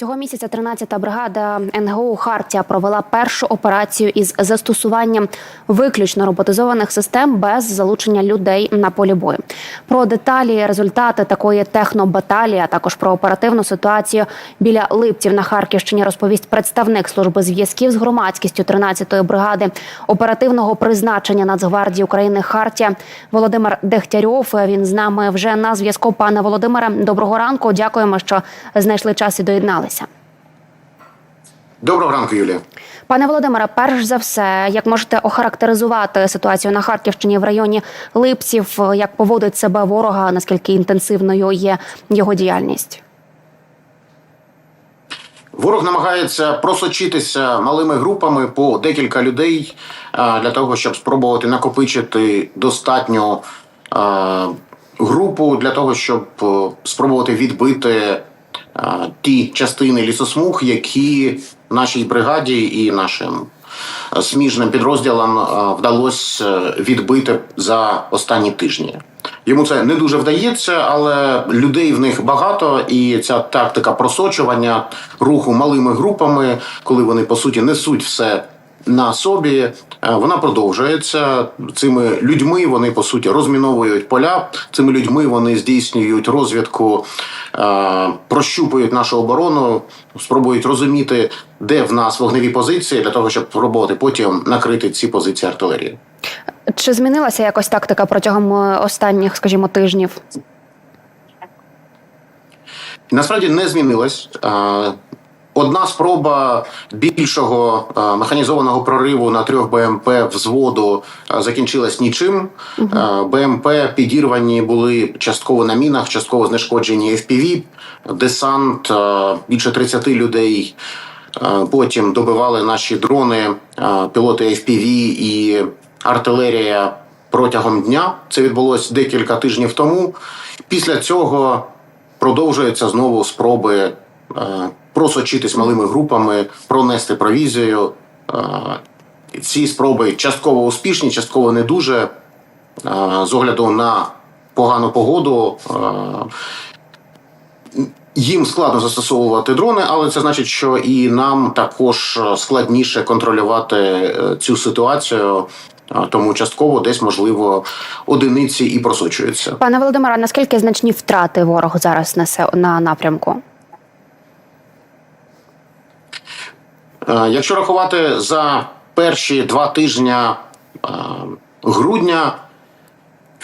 Цього місяця 13-та бригада НГУ Хартія провела першу операцію із застосуванням виключно роботизованих систем без залучення людей на полі бою. Про деталі, результати такої технобаталії, а також про оперативну ситуацію біля Липців на Харківщині розповість представник служби зв'язків з громадськістю 13-ї бригади оперативного призначення Нацгвардії України Хартія Володимир Дегтярьов. Він з нами вже на зв'язку. Пане Володимире, доброго ранку. Дякуємо, що знайшли час і доєдналися. Доброго ранку, Юлія. Пане Володимире, перш за все, як можете охарактеризувати ситуацію на Харківщині в районі Липців, як поводить себе ворога, наскільки інтенсивною є його діяльність? Ворог намагається просочитися малими групами по декілька людей для того, щоб спробувати накопичити достатню групу для того, щоб е, спробувати відбити ті частини лісосмуг, які нашій бригаді і нашим е, сміжним підрозділам е, вдалося відбити за останні тижні. Йому це не дуже вдається, але людей в них багато, і ця тактика просочування руху малими групами, коли вони по суті несуть все на собі, е, вона продовжується. Цими людьми вони по суті розміновують поля. Цими людьми вони здійснюють розвідку, е, прощупують нашу оборону, спробують розуміти, де в нас вогневі позиції, для того, щоб спробувати потім накрити ці позиції артилерії. Чи змінилася якось тактика протягом е, останніх, скажімо, тижнів? Насправді не змінилось. Одна спроба більшого е, механізованого прориву на трьох БМП взводу е, закінчилась нічим. Е, БМП підірвані були частково на мінах, частково знешкоджені FPV, десант більше 30 людей. Потім добивали наші дрони, пілоти FPV і артилерія протягом дня. Це відбулось декілька тижнів тому. Після цього продовжуються знову спроби просочитись малими групами, пронести провізію. Ці спроби частково успішні, частково не дуже. З огляду на погану погоду. Їм складно застосовувати дрони, але це значить, що і нам також складніше контролювати е, цю ситуацію. Тому частково десь можливо одиниці і просочуються. Пане Володимире, наскільки значні втрати ворог зараз несе на напрямку? Якщо рахувати за перші два тижні е, грудня,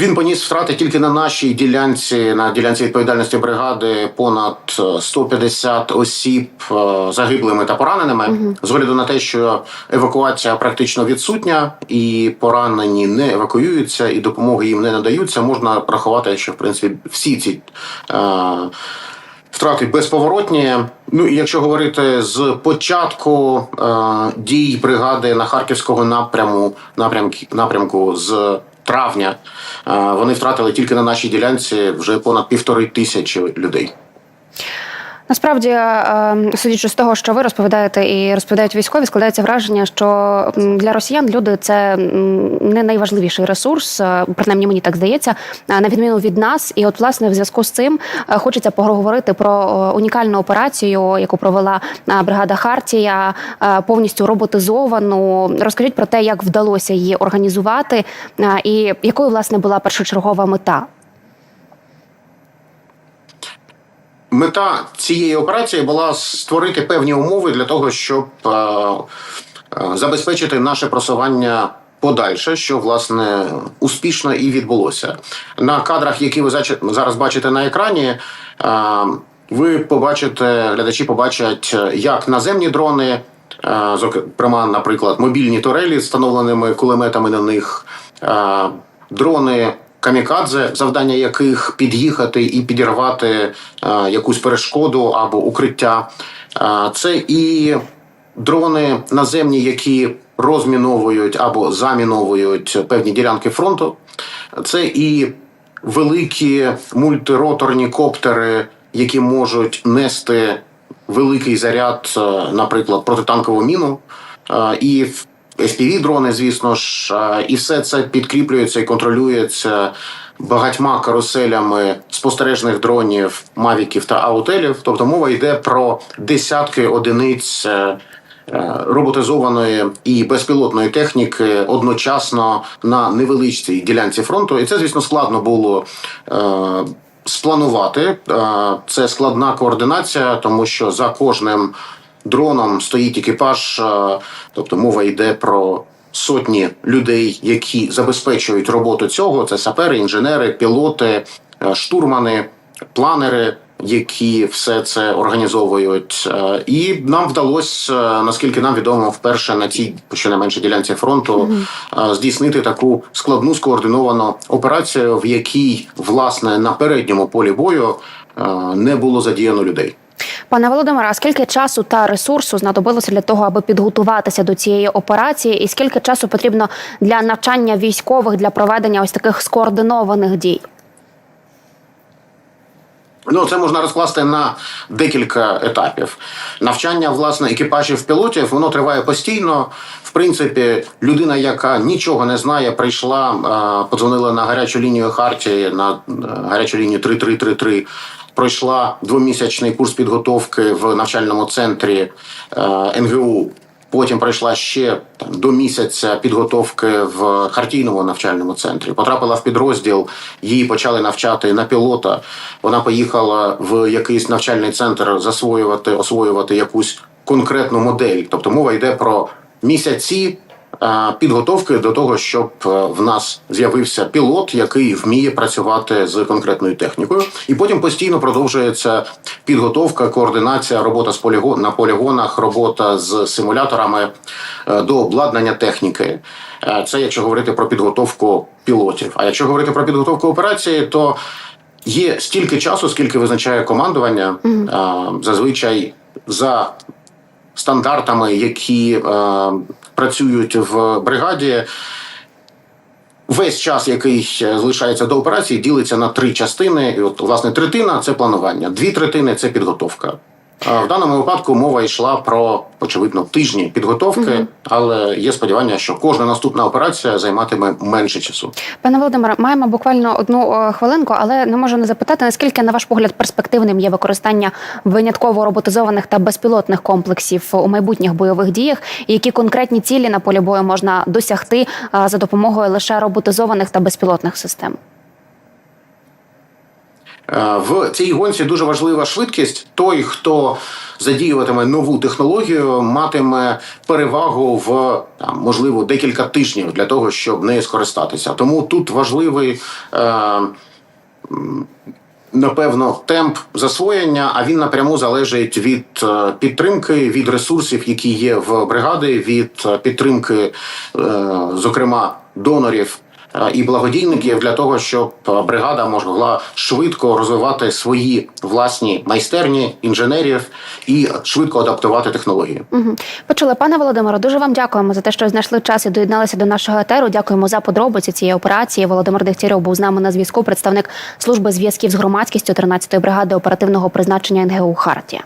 він поніс втрати тільки на нашій ділянці, на ділянці відповідальності бригади, понад е, 150 осіб е, загиблими та пораненими. З огляду на те, що евакуація практично відсутня, і поранені не евакуюються, і допомоги їм не надаються, можна рахувати, що в принципі всі ці. Е, Втрати безповоротні. Ну і якщо говорити з початку е, дій бригади на харківського напряму, напрямки напрямку з травня, е, вони втратили тільки на нашій ділянці вже понад півтори тисячі людей. Насправді, е, судячи з того, що ви розповідаєте і розповідають військові, складається враження, що для росіян люди це не найважливіший ресурс, е, принаймні мені так здається, е, на відміну від нас. І от власне в зв'язку з цим хочеться поговорити про унікальну операцію, яку провела бригада Хартія, повністю роботизовану. Розкажіть про те, як вдалося її організувати, і якою власне була першочергова мета. Мета цієї операції була створити певні умови для того, щоб е, е, забезпечити наше просування подальше, що власне успішно і відбулося. На кадрах, які ви зараз бачите на екрані. е, Ви побачите, глядачі побачать, як наземні дрони, зокрема, наприклад, мобільні турелі встановленими кулеметами на них, дрони камікадзе, завдання яких під'їхати і підірвати е, якусь перешкоду або укриття. Е, це і дрони наземні, які розміновують або заміновують певні ділянки фронту. Це і великі мультироторні коптери, які можуть нести великий заряд, е, наприклад, протитанкову міну. Е, І FPV-дрони, звісно ж, і все це підкріплюється і контролюється багатьма каруселями спостережних дронів, мавіків та аутелів. Тобто мова йде про десятки одиниць. е, е, Роботизованої і безпілотної техніки одночасно на невеличкій ділянці фронту, і це, звісно, складно було е, спланувати. Це складна координація, тому що за кожним дроном стоїть екіпаж, е, тобто мова йде про сотні людей, які забезпечують роботу цього. Це сапери, інженери, пілоти, е, штурмани, планери. Які все це організовують, Е, і нам вдалося, наскільки нам відомо, вперше на цій щонайменше ділянці фронту здійснити таку складну скоординовану операцію, в якій власне на передньому полі бою не було задіяно людей. Пане Володимире, а скільки часу та ресурсу знадобилося для того, аби підготуватися до цієї операції, і скільки часу потрібно для навчання військових для проведення ось таких скоординованих дій? Ну, це можна розкласти на декілька етапів. Навчання власне екіпажів пілотів воно триває постійно. В принципі, людина, яка нічого не знає, прийшла, подзвонила на гарячу лінію Хартії на е, гарячу лінію 3333, Пройшла двомісячний курс підготовки в навчальному центрі е, НГУ. Потім пройшла ще там до місяця підготовки в хартійному навчальному центрі. Потрапила в підрозділ, її почали навчати на пілота. Вона поїхала в якийсь навчальний центр засвоювати, освоювати якусь конкретну модель. Тобто мова йде про місяці підготовки до того, щоб е, в нас з'явився пілот, який вміє працювати з конкретною технікою, і потім постійно продовжується підготовка, координація, робота з поліго... на полігонах, робота з симуляторами е, до обладнання техніки. Е, Це якщо говорити про підготовку пілотів. А якщо говорити про підготовку операції, то є стільки часу, скільки визначає командування. Е, Зазвичай за стандартами, які е, працюють в бригаді. Весь час, який е, залишається до операції, ділиться на три частини. І от, власне, третина це планування, дві третини це підготовка. А В даному випадку мова йшла про очевидно тижні підготовки, але є сподівання, що кожна наступна операція займатиме менше часу. Пане Володимире, маємо буквально одну е, хвилинку, але не можу не запитати, наскільки, на ваш погляд, перспективним є використання винятково роботизованих та безпілотних комплексів у майбутніх бойових діях, і які конкретні цілі на полі бою можна досягти е, за допомогою лише роботизованих та безпілотних систем? Е, В цій гонці дуже важлива швидкість. Той, хто задіюватиме нову технологію, матиме перевагу в там, можливо декілька тижнів для того, щоб нею скористатися. Тому тут важливий. Е, Напевно, темп засвоєння, а він напряму залежить від е, підтримки, від ресурсів, які є в бригади, від е, підтримки, зокрема, донорів і благодійників для того, щоб е, бригада могла швидко розвивати свої власні майстерні інженерів і швидко адаптувати технології. Угу. Почули, пане Володимире, дуже вам дякуємо за те, що знайшли час і доєдналися до нашого етеру. Дякуємо за подробиці цієї операції. Володимир Дегтярьов був з нами на зв'язку. Представник служби зв'язків з громадськістю 13-ї бригади оперативного призначення НГУ Хартія.